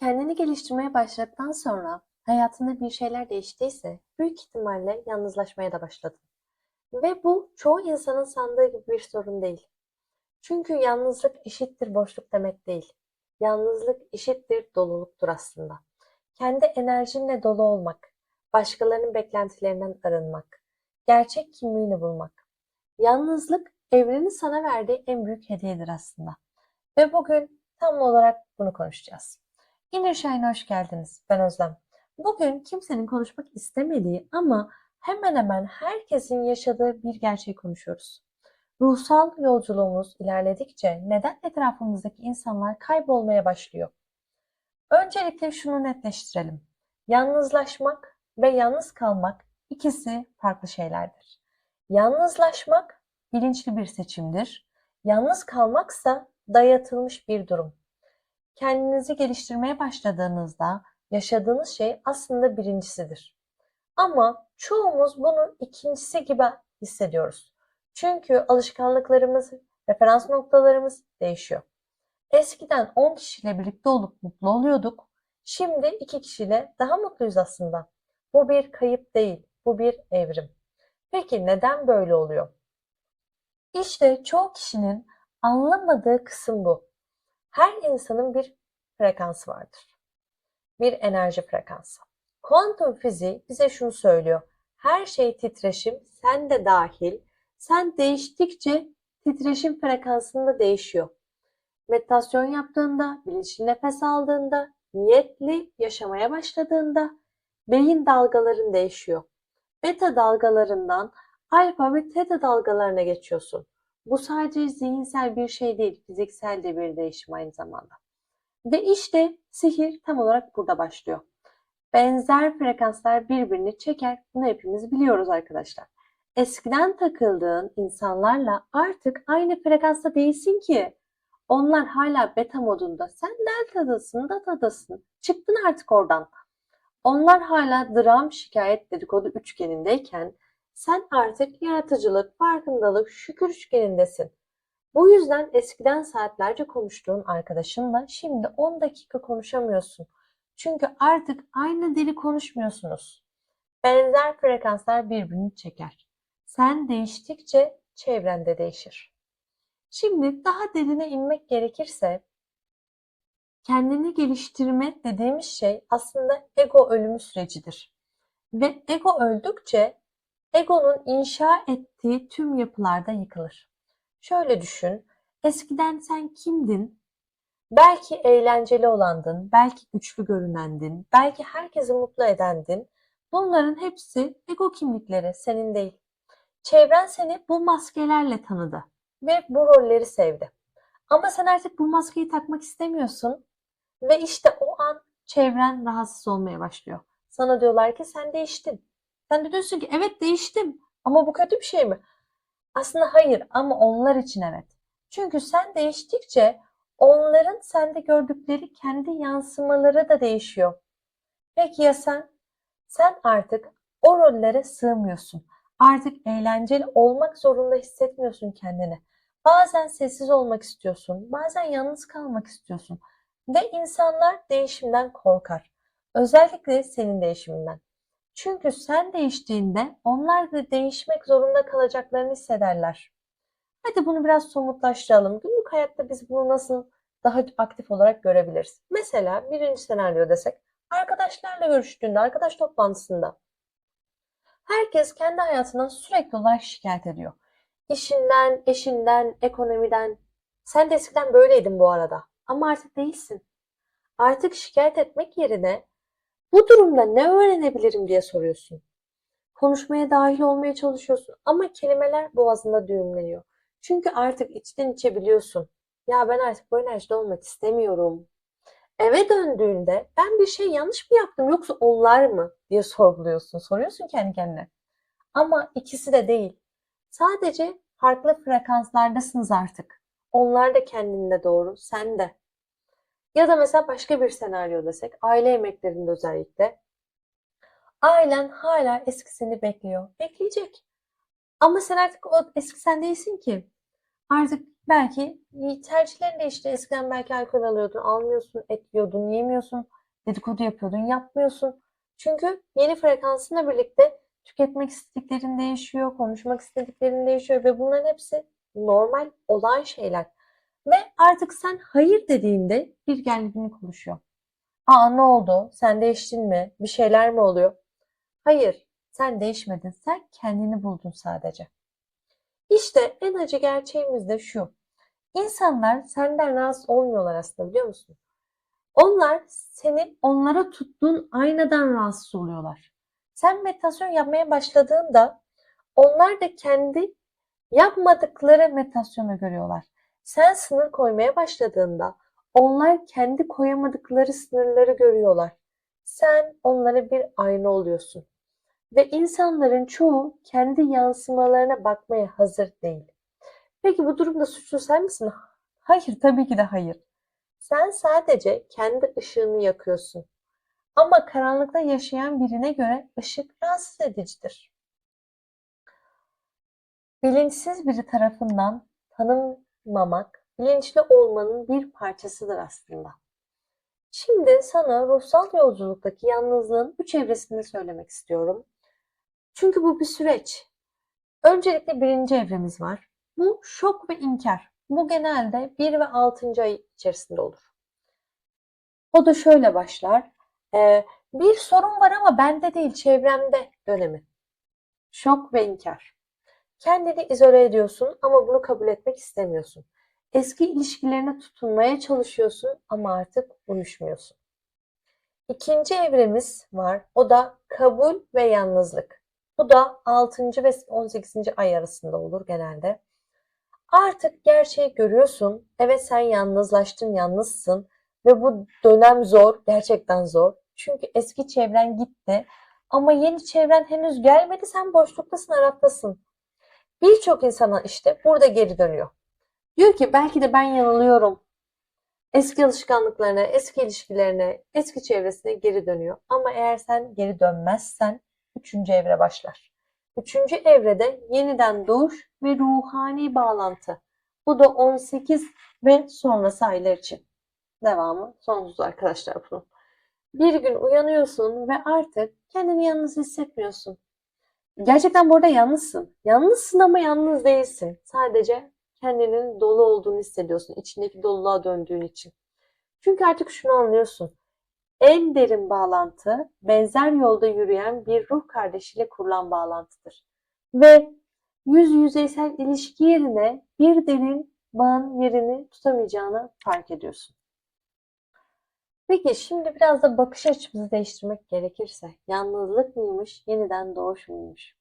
Kendini geliştirmeye başladıktan sonra hayatında bir şeyler değiştiyse büyük ihtimalle yalnızlaşmaya da başladın. Ve bu çoğu insanın sandığı gibi bir sorun değil. Çünkü yalnızlık eşittir boşluk demek değil. Yalnızlık eşittir doluluktur aslında. Kendi enerjinle dolu olmak, başkalarının beklentilerinden arınmak, gerçek kimliğini bulmak. Yalnızlık evrenin sana verdiği en büyük hediyedir aslında. Ve bugün tam olarak bunu konuşacağız. Inner Shine'a hoş geldiniz. Ben Özlem. Bugün kimsenin konuşmak istemediği ama hemen hemen herkesin yaşadığı bir gerçeği konuşuyoruz. Ruhsal yolculuğumuz ilerledikçe neden etrafımızdaki insanlar kaybolmaya başlıyor? Öncelikle şunu netleştirelim. Yalnızlaşmak ve yalnız kalmak ikisi farklı şeylerdir. Yalnızlaşmak bilinçli bir seçimdir. Yalnız kalmaksa dayatılmış bir durum. Kendinizi geliştirmeye başladığınızda yaşadığınız şey aslında birincisidir. Ama çoğumuz bunu ikincisi gibi hissediyoruz. Çünkü alışkanlıklarımız, referans noktalarımız değişiyor. Eskiden 10 kişiyle birlikte olup mutlu oluyorduk. Şimdi 2 kişiyle daha mutluyuz aslında. Bu bir kayıp değil, bu bir evrim. Peki neden böyle oluyor? İşte çoğu kişinin anlamadığı kısım bu. Her insanın bir frekansı vardır. Bir enerji frekansı. Kuantum fiziği bize şunu söylüyor. Her şey titreşim, sen de dahil. Sen değiştikçe titreşim frekansında değişiyor. Meditasyon yaptığında, bilinçli nefes aldığında, niyetli yaşamaya başladığında beyin dalgaların değişiyor. Beta dalgalarından alfa ve teta dalgalarına geçiyorsun. Bu sadece zihinsel bir şey değil, fiziksel de bir değişim aynı zamanda. Ve işte sihir tam olarak burada başlıyor. Benzer frekanslar birbirini çeker. Bunu hepimiz biliyoruz arkadaşlar. Eskiden takıldığın insanlarla artık aynı frekansta değilsin ki. Onlar hala beta modunda. Sen deltadasın, datadasın. Çıktın artık oradan. Onlar hala dram, şikayet, dedikodu üçgenindeyken sen artık yaratıcılık, farkındalık, şükür üçgenindesin. Bu yüzden eskiden saatlerce konuştuğun arkadaşınla şimdi 10 dakika konuşamıyorsun. Çünkü artık aynı dili konuşmuyorsunuz. Benzer frekanslar birbirini çeker. Sen değiştikçe çevren de değişir. Şimdi daha derine inmek gerekirse kendini geliştirme dediğimiz şey aslında ego ölümü sürecidir. Ve ego öldükçe egonun inşa ettiği tüm yapılarda yıkılır. Şöyle düşün, eskiden sen kimdin? Belki eğlenceli olandın, belki güçlü görünendin, belki herkesi mutlu edendin. Bunların hepsi ego kimlikleri, senin değil. Çevren seni bu maskelerle tanıdı ve bu rolleri sevdi. Ama sen artık bu maskeyi takmak istemiyorsun ve işte o an çevren rahatsız olmaya başlıyor. Sana diyorlar ki sen değiştin. Sen de diyorsun ki evet değiştim ama bu kötü bir şey mi? Aslında hayır ama onlar için evet. Çünkü sen değiştikçe onların sende gördükleri kendi yansımaları da değişiyor. Peki ya sen? Sen artık o rollere sığmıyorsun. Artık eğlenceli olmak zorunda hissetmiyorsun kendini. Bazen sessiz olmak istiyorsun, bazen yalnız kalmak istiyorsun. Ve insanlar değişimden korkar. Özellikle senin değişiminden. Çünkü sen değiştiğinde onlar da değişmek zorunda kalacaklarını hissederler. Hadi bunu biraz somutlaştıralım. Günlük hayatta biz bunu nasıl daha aktif olarak görebiliriz? Mesela birinci senaryo desek, arkadaşlarla görüştüğünde, arkadaş toplantısında herkes kendi hayatından sürekli olarak şikayet ediyor. İşinden, eşinden, ekonomiden. Sen de eskiden böyleydin bu arada. Ama artık değilsin. Artık şikayet etmek yerine bu durumda ne öğrenebilirim diye soruyorsun. Konuşmaya dahil olmaya çalışıyorsun ama kelimeler boğazında düğümleniyor. Çünkü artık içten içe biliyorsun. Ya ben artık bu enerjide olmak istemiyorum. Eve döndüğünde ben bir şey yanlış mı yaptım yoksa onlar mı diye sorguluyorsun. Soruyorsun kendi kendine. Ama ikisi de değil. Sadece farklı frekanslardasınız artık. Onlar da kendinde doğru, sen de. Ya da mesela başka bir senaryo desek, aile yemeklerinde özellikle. Ailen hala eski seni bekliyor. Bekleyecek. Ama sen artık o eski sen değilsin ki. Artık belki tercihlerin değişti. Eskiden belki alkol alıyordun, almıyorsun, et yiyordun, yemiyorsun, dedikodu yapıyordun, yapmıyorsun. Çünkü yeni frekansınla birlikte tüketmek istediklerin değişiyor, konuşmak istediklerin değişiyor ve bunların hepsi normal olan şeyler. Ve artık sen hayır dediğinde bir gerginlik oluşuyor. Aa ne oldu? Sen değiştin mi? Bir şeyler mi oluyor? Hayır, sen değişmedin. Sen kendini buldun sadece. İşte en acı gerçeğimiz de şu. İnsanlar senden rahatsız olmuyorlar aslında biliyor musun? Onlar senin onlara tuttuğun aynadan rahatsız oluyorlar. Sen meditasyon yapmaya başladığında onlar da kendi yapmadıkları meditasyonu görüyorlar. Sen sınır koymaya başladığında onlar kendi koyamadıkları sınırları görüyorlar. Sen onlara bir ayna oluyorsun. Ve insanların çoğu kendi yansımalarına bakmaya hazır değil. Peki bu durumda suçlu sen misin? Hayır, tabii ki de hayır. Sen sadece kendi ışığını yakıyorsun. Ama karanlıkta yaşayan birine göre ışık rahatsız edicidir. Bilinçsiz biri tarafından tanınmamak, bilinçli olmanın bir parçasıdır aslında. Şimdi sana ruhsal yolculuktaki yalnızlığın üç evresini söylemek istiyorum. Çünkü bu bir süreç. Öncelikle birinci evremiz var. Bu şok ve inkar. Bu genelde 1 ve 6. ay içerisinde olur. O da şöyle başlar. Ee, bir sorun var ama bende değil, çevremde dönemi. Şok ve inkar. Kendini izole ediyorsun ama bunu kabul etmek istemiyorsun. Eski ilişkilerine tutunmaya çalışıyorsun ama artık uyuşmuyorsun. İkinci evremiz var. O da kabul ve yalnızlık. Bu da 6. ve 18. ay arasında olur genelde. Artık gerçeği görüyorsun. Evet sen yalnızlaştın, yalnızsın ve bu dönem zor, gerçekten zor. Çünkü eski çevren gitti ama yeni çevren henüz gelmedi. Sen boşluktasın, Arap'tasın. Birçok insana işte burada geri dönüyor. Diyor ki belki de ben yanılıyorum. Eski alışkanlıklarına, eski ilişkilerine, eski çevresine geri dönüyor. Ama eğer sen geri dönmezsen üçüncü evre başlar. Üçüncü evrede yeniden doğuş ve ruhani bağlantı. Bu da 18 ve sonrası aylar için. Devamı sonsuz arkadaşlar bunun. Bir gün uyanıyorsun ve artık kendini yalnız hissetmiyorsun. Gerçekten burada yalnızsın. Yalnızsın ama yalnız değilsin. Sadece kendinin dolu olduğunu hissediyorsun. İçindeki doluluğa döndüğün için. Çünkü artık şunu anlıyorsun. En derin bağlantı benzer yolda yürüyen bir ruh kardeşiyle kurulan bağlantıdır. Ve yüz yüzeysel ilişki yerine bir derin bağın yerini tutamayacağını fark ediyorsun. Peki şimdi biraz da bakış açımızı değiştirmek gerekirse yalnızlık mıymış, yeniden doğuş muymuş?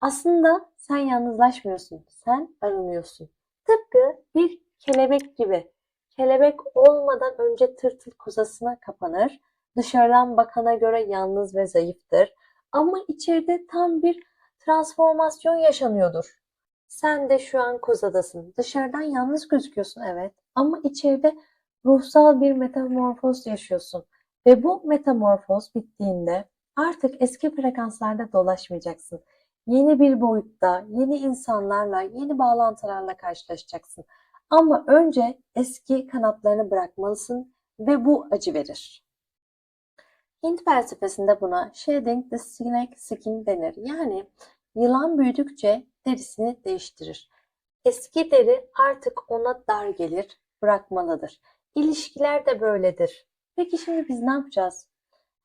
Aslında sen yalnızlaşmıyorsun, sen arınıyorsun. Tıpkı bir kelebek gibi. Kelebek olmadan önce tırtıl kozasına kapanır. Dışarıdan bakana göre yalnız ve zayıftır. Ama içeride tam bir transformasyon yaşanıyordur. Sen de şu an kozadasın. Dışarıdan yalnız gözüküyorsun evet. Ama içeride ruhsal bir metamorfoz yaşıyorsun. Ve bu metamorfoz bittiğinde artık eski frekanslarda dolaşmayacaksın. Yeni bir boyutta, yeni insanlarla, yeni bağlantılarla karşılaşacaksın. Ama önce eski kanatlarını bırakmalısın ve bu acı verir. Hint felsefesinde buna shedding the snake skin denir. Yani yılan büyüdükçe derisini değiştirir. Eski deri artık ona dar gelir, bırakmalıdır. İlişkiler de böyledir. Peki şimdi biz ne yapacağız?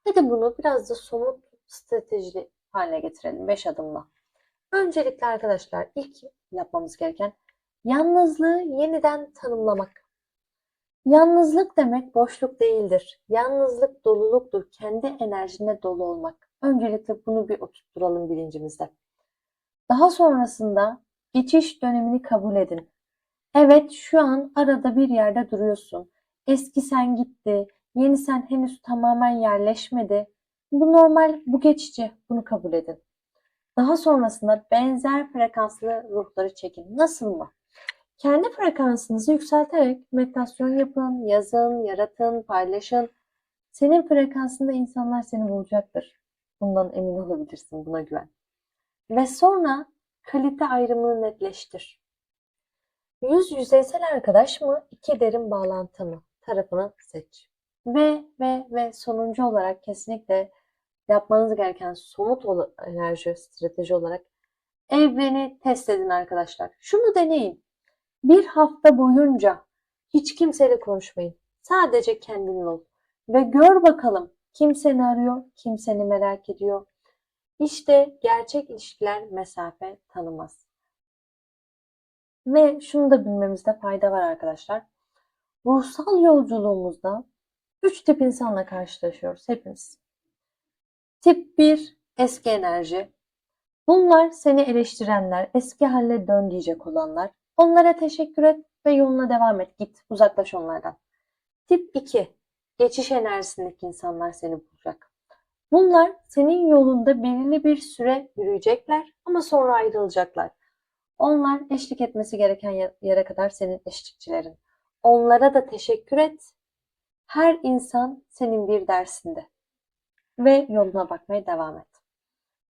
Hadi bunu biraz da somut stratejili haline getirelim 5 adımla. Öncelikle arkadaşlar ilk yapmamız gereken yalnızlığı yeniden tanımlamak. Yalnızlık demek boşluk değildir. Yalnızlık doluluktur. Kendi enerjine dolu olmak. Öncelikle bunu bir oturtturalım bilincimizde. Daha sonrasında geçiş dönemini kabul edin. Evet şu an arada bir yerde duruyorsun. Eski sen gitti, yeni sen henüz tamamen yerleşmedi. Bu normal, bu geçici. Bunu kabul edin. Daha sonrasında benzer frekanslı ruhları çekin. Nasıl mı? Kendi frekansınızı yükselterek meditasyon yapın, yazın, yaratın, paylaşın. Senin frekansında insanlar seni bulacaktır. Bundan emin olabilirsin, buna güven. Ve sonra kalite ayrımını netleştir. Yüz yüzeysel arkadaş mı, iki derin bağlantı mı? Tarafını seç. Ve ve ve sonuncu olarak kesinlikle yapmanız gereken somut enerji strateji olarak evreni test edin arkadaşlar. Şunu deneyin. Bir hafta boyunca hiç kimseyle konuşmayın. Sadece kendin ol. Ve gör bakalım kim seni arıyor, kim seni merak ediyor. İşte gerçek ilişkiler mesafe tanımaz. Ve şunu da bilmemizde fayda var arkadaşlar. Ruhsal yolculuğumuzda üç tip insanla karşılaşıyoruz hepimiz. Tip 1 eski enerji. Bunlar seni eleştirenler, eski haline dön diyecek olanlar. Onlara teşekkür et ve yoluna devam et. Git, uzaklaş onlardan. Tip 2 geçiş enerjisindeki insanlar seni bulacak. Bunlar senin yolunda belirli bir süre yürüyecekler ama sonra ayrılacaklar. Onlar eşlik etmesi gereken yere kadar senin eşlikçilerin. Onlara da teşekkür et. Her insan senin bir dersinde. Ve yoluna bakmaya devam et.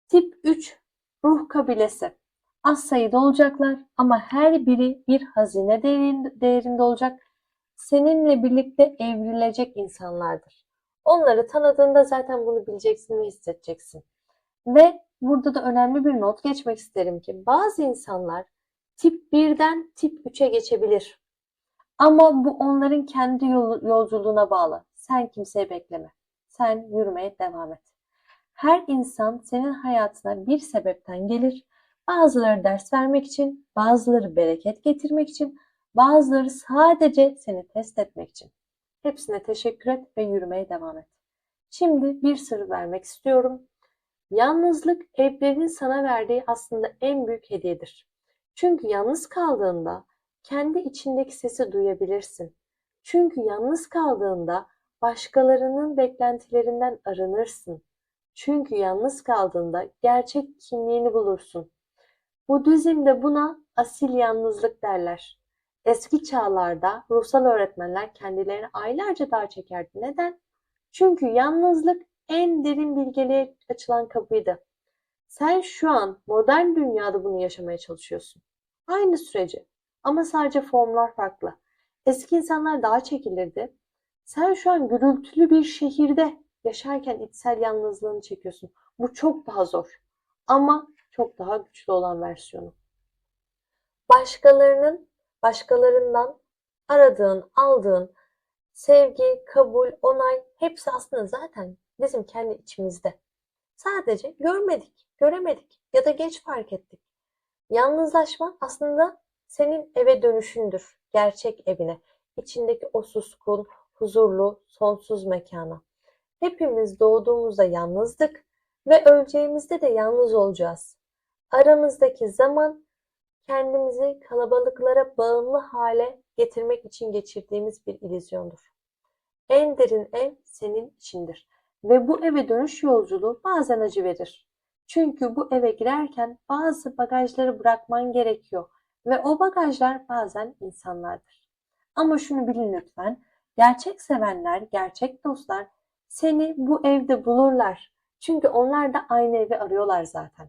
Tip 3 ruh kabilesi. Az sayıda olacaklar ama her biri bir hazine değerinde olacak. Seninle birlikte evrilecek insanlardır. Onları tanıdığında zaten bunu bileceksin ve hissedeceksin. Ve burada da önemli bir not geçmek isterim ki bazı insanlar tip 1'den tip 3'e geçebilir. Ama bu onların kendi yolculuğuna bağlı. Sen kimseyi bekleme. Sen yürümeye devam et. Her insan senin hayatına bir sebepten gelir. Bazıları ders vermek için, bazıları bereket getirmek için, bazıları sadece seni test etmek için. Hepsine teşekkür et ve yürümeye devam et. Şimdi bir sır vermek istiyorum. Yalnızlık evrenin sana verdiği aslında en büyük hediyedir. Çünkü yalnız kaldığında kendi içindeki sesi duyabilirsin. Çünkü yalnız kaldığında başkalarının beklentilerinden arınırsın. Çünkü yalnız kaldığında gerçek kimliğini bulursun. Budizm'de buna asil yalnızlık derler. Eski çağlarda ruhsal öğretmenler kendilerini aylarca daha çekerdi. Neden? Çünkü yalnızlık en derin bilgeliğe açılan kapıydı. Sen şu an modern dünyada bunu yaşamaya çalışıyorsun. Aynı süreci ama sadece formlar farklı. Eski insanlar daha çekilirdi. Sen şu an gürültülü bir şehirde yaşarken içsel yalnızlığını çekiyorsun. Bu çok daha zor. Ama çok daha güçlü olan versiyonu. Başkalarının, başkalarından aradığın, aldığın sevgi, kabul, onay hepsi aslında zaten bizim kendi içimizde. Sadece görmedik, göremedik ya da geç fark ettik. Yalnızlaşma aslında senin eve dönüşündür, gerçek evine, içindeki o suskun, huzurlu, sonsuz mekana. Hepimiz doğduğumuzda yalnızdık ve öleceğimizde de yalnız olacağız. Aramızdaki zaman kendimizi kalabalıklara bağımlı hale getirmek için geçirdiğimiz bir illüzyondur. En derin ev senin içindir ve bu eve dönüş yolculuğu bazen acı verir. Çünkü bu eve girerken bazı bagajları bırakman gerekiyor ve o bagajlar bazen insanlardır. Ama şunu bilin lütfen, gerçek sevenler, gerçek dostlar seni bu evde bulurlar. Çünkü onlar da aynı evi arıyorlar zaten.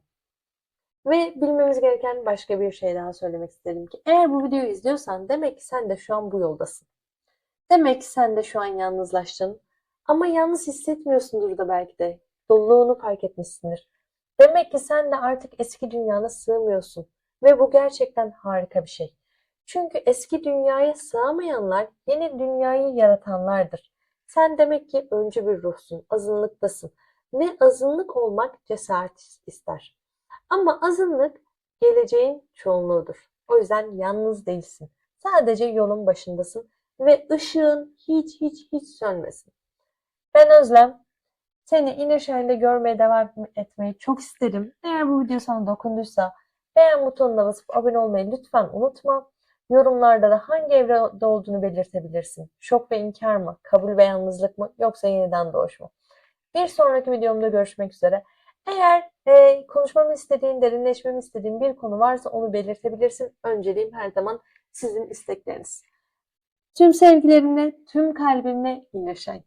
Ve bilmemiz gereken başka bir şey daha söylemek isterim ki eğer bu videoyu izliyorsan demek ki sen de şu an bu yoldasın. Demek ki sen de şu an yalnızlaştın ama yalnız hissetmiyorsundur da belki de. Doluluğunu fark etmişsindir. Demek ki sen de artık eski dünyana sığmıyorsun ve bu gerçekten harika bir şey. Çünkü eski dünyaya sığamayanlar yeni dünyayı yaratanlardır. Sen demek ki öncü bir ruhsun, azınlıktasın ve azınlık olmak cesaret ister. Ama azınlık geleceğin çoğunluğudur. O yüzden yalnız değilsin. Sadece yolun başındasın ve ışığın hiç hiç hiç sönmesin. Ben Özlem. Seni Inner Shine'de görmeye devam etmeyi çok isterim. Eğer bu video sana dokunduysa beğen butonuna basıp abone olmayı lütfen unutma. Yorumlarda da hangi evrede olduğunu belirtebilirsin. Şok ve inkar mı? Kabul ve yalnızlık mı? Yoksa yeniden doğuş mu? Bir sonraki videomda görüşmek üzere. Eğer e, konuşmamı istediğin, derinleşmemi istediğin bir konu varsa onu belirtebilirsin. Önceliğim her zaman sizin istekleriniz. Tüm sevgilerimle, tüm kalbimle Shine.